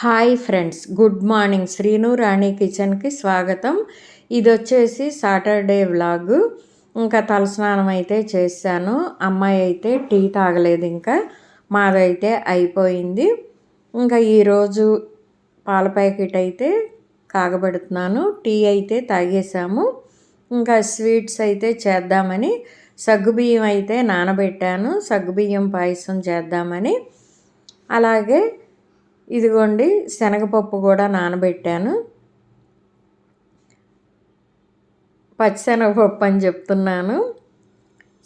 Hi friends good morning. Srinu Rani కిచెన్కి స్వాగతం. ఇది వచ్చేసి సాటర్డే వ్లాగ్. ఇంకా తలస్నానం అయితే చేశాను. అమ్మాయి అయితే టీ తాగలేదు ఇంకా. మాదైతే అయిపోయింది. ఇంకా ఈరోజు పాల ప్యాకెట్ అయితే కాగబెడుతున్నాను. టీ అయితే తాగేసాము ఇంకా స్వీట్స్ అయితే చేద్దామని సగ్గుబియ్యం అయితే నానబెట్టాను. సగ్గుబియ్యం పాయసం చేద్దామని. అలాగే ఇదిగోండి శనగపప్పు కూడా నానబెట్టాను. పచ్చిశనగపప్పు అని చెప్తున్నాను.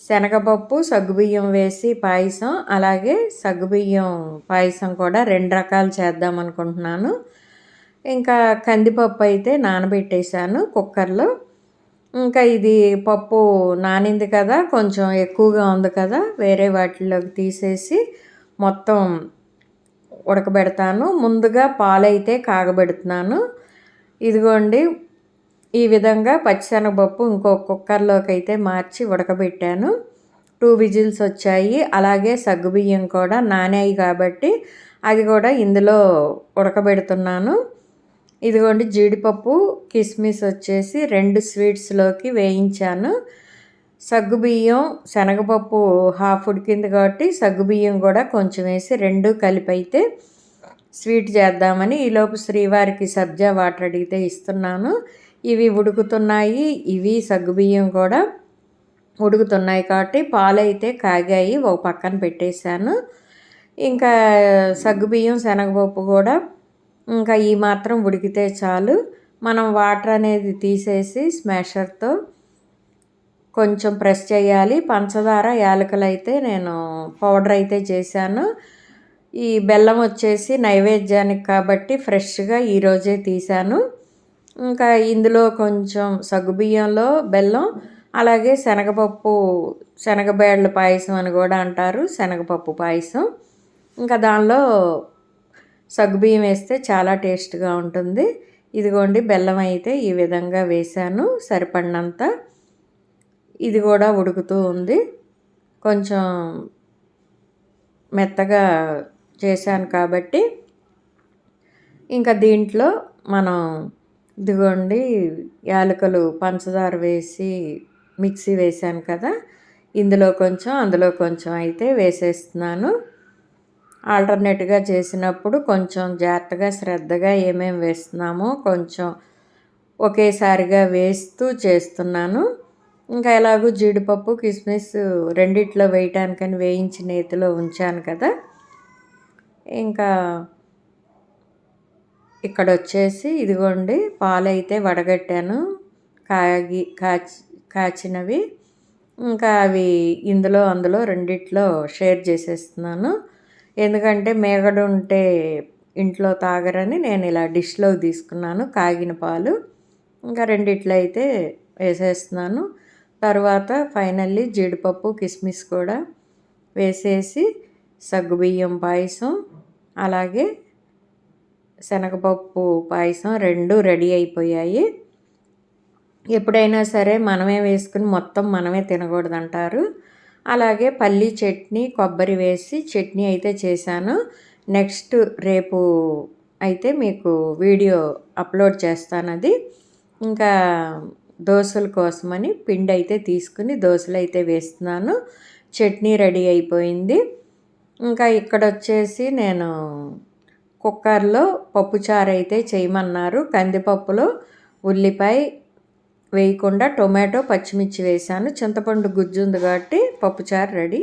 శనగపప్పు సగ్గుబియ్యం వేసి పాయసం అలాగే సగ్గుబియ్యం పాయసం కూడా రెండు రకాలు చేద్దాం అనుకుంటున్నాను. ఇంకా కందిపప్పు అయితే నానబెట్టేశాను కుక్కర్లో. ఇంకా ఇది పప్పు నానింది కదా కొంచెం ఎక్కువగా ఉంది కదా వేరే వాటిలోకి తీసేసి మొత్తం ఉడకబెడతాను. ముందుగా పాలైతే కాగబెడుతున్నాను. ఇదిగోండి ఈ విధంగా పచ్చిశనగపప్పు ఇంకో కుక్కర్లోకి అయితే మార్చి ఉడకబెట్టాను. టూ విజిల్స్ వచ్చాయి. అలాగే సగ్గుబియ్యం కూడా నానాయి కాబట్టి అది కూడా ఇందులో ఉడకబెడుతున్నాను. ఇదిగోండి జీడిపప్పు కిస్మిస్ వచ్చేసి రెండు స్వీట్స్లోకి వేయించాను. సగ్గుబియ్యం శనగపప్పు హాఫ్ ఉడికింది కాబట్టి సగ్గుబియ్యం కూడా కొంచెం వేసి రెండు కలిపి అయితే స్వీట్ చేద్దామని ఈలోపు శ్రీవారికి సబ్జా వాటర్ అడిగితే ఇస్తున్నాను. ఇవి ఉడుకుతున్నాయి. ఇవి సగ్గుబియ్యం కూడా ఉడుకుతున్నాయి కాబట్టి పాలైతే కాగాయి ఒక పక్కన పెట్టేశాను. ఇంకా సగ్గుబియ్యం శనగపప్పు కూడా ఇంకా ఈ మాత్రం ఉడికితే చాలు. మనం వాటర్ అనేది తీసేసి స్మాషర్తో కొంచెం ప్రెస్ చేయాలి. పంచదార యాలకులు అయితే నేను పౌడర్ అయితే చేశాను. ఈ బెల్లం వచ్చేసి నైవేద్యానికి కాబట్టి ఫ్రెష్గా ఈరోజే తీశాను. ఇంకా ఇందులో కొంచెం సగ్గుబియ్యంలో బెల్లం అలాగే శనగపప్పు శనగబేళ్ళ పాయసం అని కూడా అంటారు శనగపప్పు పాయసం. ఇంకా దానిలో సగ్గుబియ్యం వేస్తే చాలా టేస్ట్గా ఉంటుంది. ఇదిగోండి బెల్లం అయితే ఈ విధంగా వేశాను సరిపడినంత. ఇది కూడా ఉడుకుతూ ఉంది. కొంచెం మెత్తగా చేశాను కాబట్టి ఇంకా దీంట్లో మనం ఇదిగోండి యాలకులు పంచదార వేసి మిక్సీ వేసాను కదా ఇందులో కొంచెం అందులో కొంచెం అయితే వేసేస్తున్నాను. ఆల్టర్నేట్గా చేసినప్పుడు కొంచెం జాగ్రత్తగా శ్రద్ధగా ఏమేమి వేస్తున్నామో కొంచెం ఒకేసారిగా వేస్తూ చేస్తున్నాను. ఇంకా ఎలాగో జీడిపప్పు కిస్మిస్ రెండిట్లో వేయటానికని వేయించి నేతిలో ఉంచాను కదా. ఇంకా ఇక్కడ వచ్చేసి ఇదిగోండి పాలైతే వడగట్టాను కాగి కాచి కాచినవి. ఇంకా అవి ఇందులో అందులో రెండిట్లో షేర్ చేసేస్తున్నాను. ఎందుకంటే మేగడు ఉంటే ఇంట్లో తాగరని నేను ఇలా డిష్లో తీసుకున్నాను కాగిన పాలు. ఇంకా రెండిట్లో అయితే వేసేస్తున్నాను. తర్వాత ఫైనల్లీ జీడిపప్పు కిస్మిస్ కూడా వేసేసి సగ్గుబియ్యం పాయసం అలాగే శనగపప్పు పాయసం రెండు రెడీ అయిపోయాయి. ఎప్పుడైనా సరే మనమే వేసుకుని మొత్తం మనమే తినకూడదంటారు. అలాగే పల్లీ చట్నీ కొబ్బరి వేసి చట్నీ అయితే చేశాను. నెక్స్ట్ రేపు అయితే మీకు వీడియో అప్లోడ్ చేస్తాను అది ఇంకా దోశల కోసమని పిండి అయితే తీసుకుని దోశలు అయితే వేస్తున్నాను. చట్నీ రెడీ అయిపోయింది. ఇంకా ఇక్కడ వచ్చేసి నేను కుక్కర్లో పప్పుచారు అయితే చేయమన్నారు. కందిపప్పులో ఉల్లిపాయ వేయకుండా టొమాటో పచ్చిమిర్చి వేసాను చింతపండు గుజ్జు ఉంది కాబట్టి పప్పుచారు రెడీ.